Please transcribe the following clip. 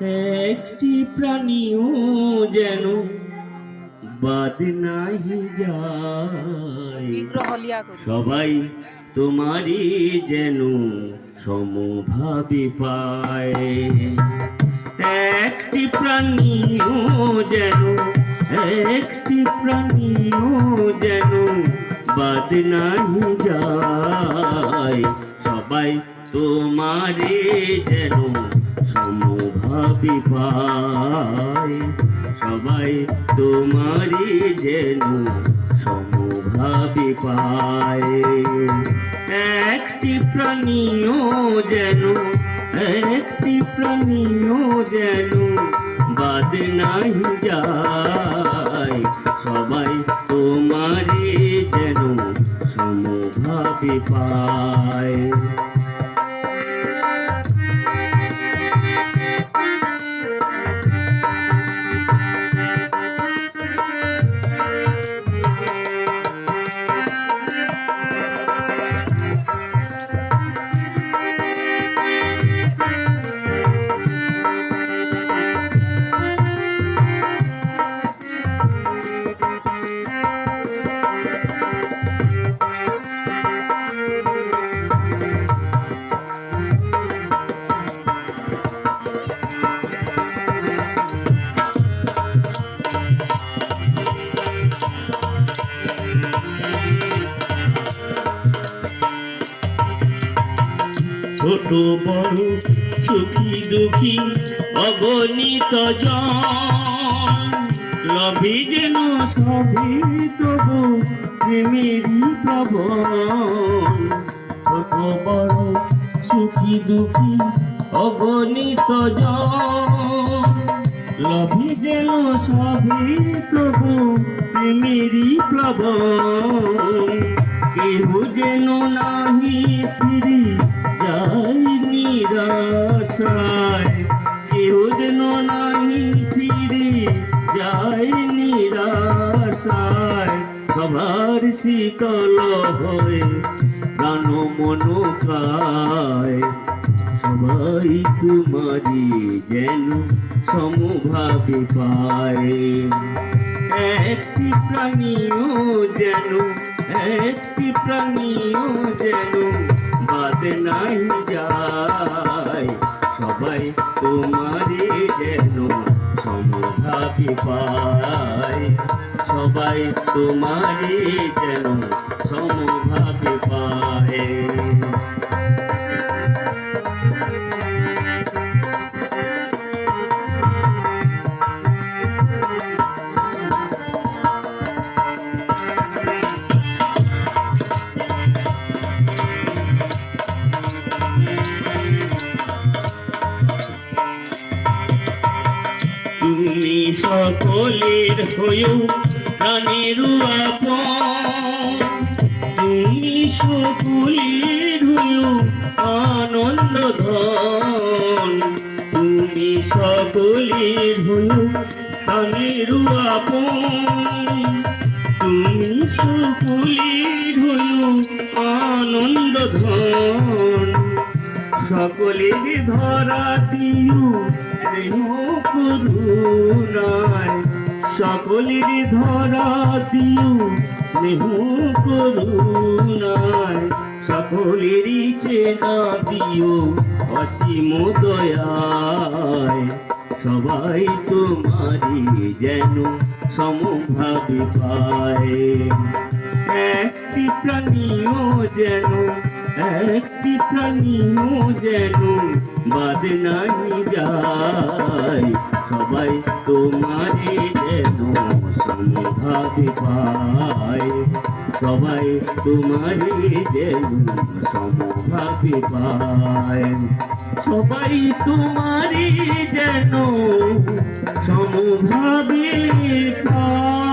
একটি প্রাণীও যেন বাদ নাহি যায়। সবাই তোমারই যেন সমভাবে পায়। একটি প্রাণীও যেন একটি প্রাণীও যেন বাদ নাহি যায়। সবাই তোমারে যেন সমভাবে পায় সবাই তোমারই যেন সমভাবে পায়। একটি প্রাণীও যেন, একটি প্রাণীও যেন বাদ নাই যায়। সবাই তোমারই যেন সমভাবে পায়। ছোট বড় সুখী দুঃখী অগণিত লভি যেন সভি তবু প্রেমেরই প্রবণ ছোট বড় সুখী দুঃখী অগণিত লভি যেন সভি তবু প্রেমেরই প্রবণ কেহ যেন নাহি ফিরি যাই নিরাশায়। সবার শীতল হয়ে প্রাণ মন খায়। সবাই তোমারি যেন সমভাবে পায়। একটি প্রাণীও যেন, একটি প্রাণীও যেন বাদ নাই যায়। সবাই তোমারে যেন সমভাবে পায় সবাই তোমারে যেন সমভাবি পায়। সকলের হয়েও প্রাণের তুমি সকলের হয়েও আনন্দ ধন। তুমি সকলের হয়েও প্রাণের তুমি সকলের হয়েও আনন্দ ধন। সকলের ধরা দিও স্নেহ করুণায় সকলের ধরা দিও, স্নেহ করুণায় সকলেরই চেনা দিও, অসীম দয়ায়। সবাই তোমারি যেন সমভাবে পায়। একটি প্রাণীও যেন, একটি প্রাণীও যেন বাদ নাই যায়। সবাই তোমারে যেন সমভাবে পায়। সবাই তোমারে যেন সমভাবে পায়। সবাই তোমারে যেন সমভাবে পায়।